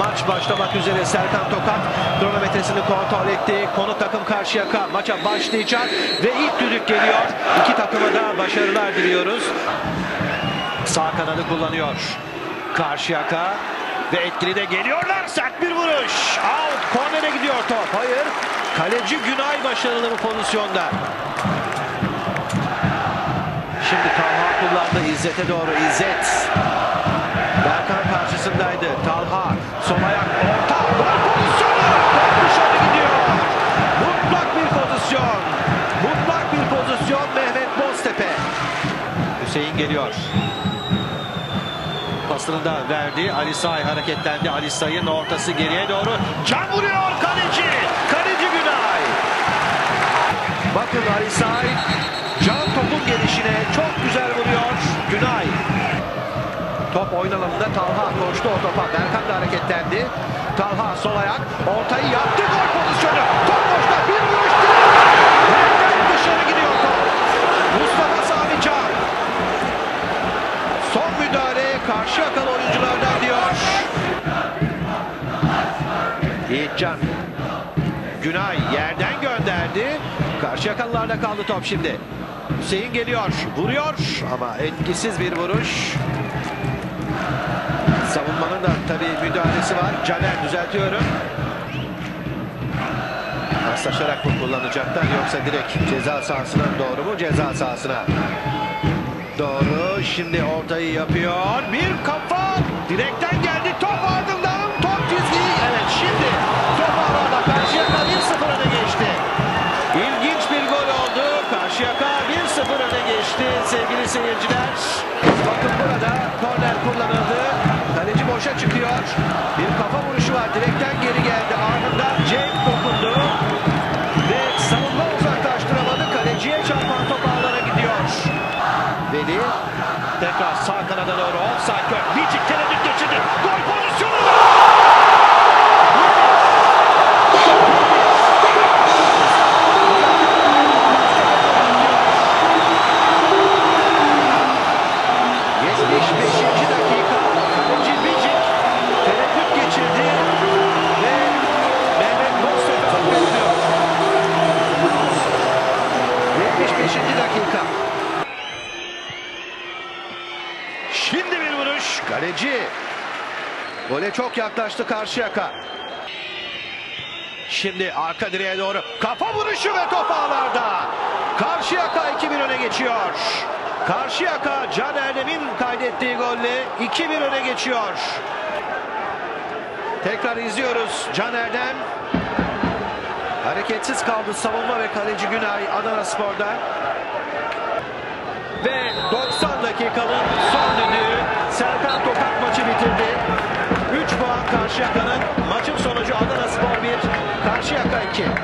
Maç başlamak üzere Serkan Tokat kronometresini kontrol etti. Konu takım Karşıyaka maça başlayacak ve ilk düdük geliyor. İki takıma da başarılar diliyoruz. Sağ kanadı kullanıyor. Karşıyaka ve etkili de geliyorlar. Sert bir vuruş. Out. Kornere gidiyor top. Hayır. Kaleci Günay başarılı bu pozisyonda. Şimdi Talha kullandı İzzet'e doğru. İzzet. Berkan karşısındaydı. Talha. Sol ayak. Orta. Gol pozisyonu. Top dışarı gidiyor. Mutlak bir pozisyon. Mutlak bir pozisyon Mehmet Boztepe. Hüseyin geliyor. Pasını da verdi. Ali Say hareketlendi. Ali Say'ın ortası geriye doğru. Can vuruyor kaleci. Kaleci Günay. Bakın Ali Say. Can topun gelişine çok güzel vuruyor. Günay. Top oyun alanında Talha koştu o topa. Berkan da hareketlendi. Talha sol ayak. Ortayı yaptı. Gol pozisyonu. Top boşta. Bir vuruş. Nereden dışarı gidiyor top. Mustafa Sami Can. Son müdahale karşı yakalı oyunculardan diyor. Yiğitcan. Günay yerden gönderdi. Karşı yakalılarda kaldı top şimdi. Hüseyin geliyor. Vuruyor ama etkisiz bir vuruş. Savunmanın da tabii müdahalesi var. Caner düzeltiyorum. Paslaşarak mı kullanacaklar yoksa direkt ceza sahasına doğru mu? Ceza sahasına. Doğru. Şimdi ortayı yapıyor. Bir kafa. Direkten geldi. Top ardından. Top çizgiyi. Evet şimdi. Top arada. Karşıyaka 1-0 öne geçti. İlginç bir gol oldu. Karşıyaka 1-0 öne geçti sevgili seyirciler. Bakın burada korner kullanıldı. Boşa çıkıyor. Bir kafa vuruşu var. Direkten geri geldi. Ardından Cenk dokundu. Ve savunma uzaklaştıramadı. Kaleciye çarpan top ağlara gidiyor. Veli tekrar sağ kanada doğru offside. Bicik tereddüt geçirdi. Gol pozisyonu. 75. dakika. Şimdi bir vuruş. Kaleci. Gole çok yaklaştı Karşıyaka. Şimdi arka direğe doğru. Kafa vuruşu ve top ağlarda. Karşıyaka 2-1 öne geçiyor. Karşıyaka Can Erdem'in kaydettiği golle 2-1 öne geçiyor. Tekrar izliyoruz. Can Erdem hareketsiz kaldı savunma ve kaleci Günay Adana Spor'da. Ve 90 dakikanın son düdüğü Serkan Tokat maçı bitirdi. 3 puan Karşıyaka'nın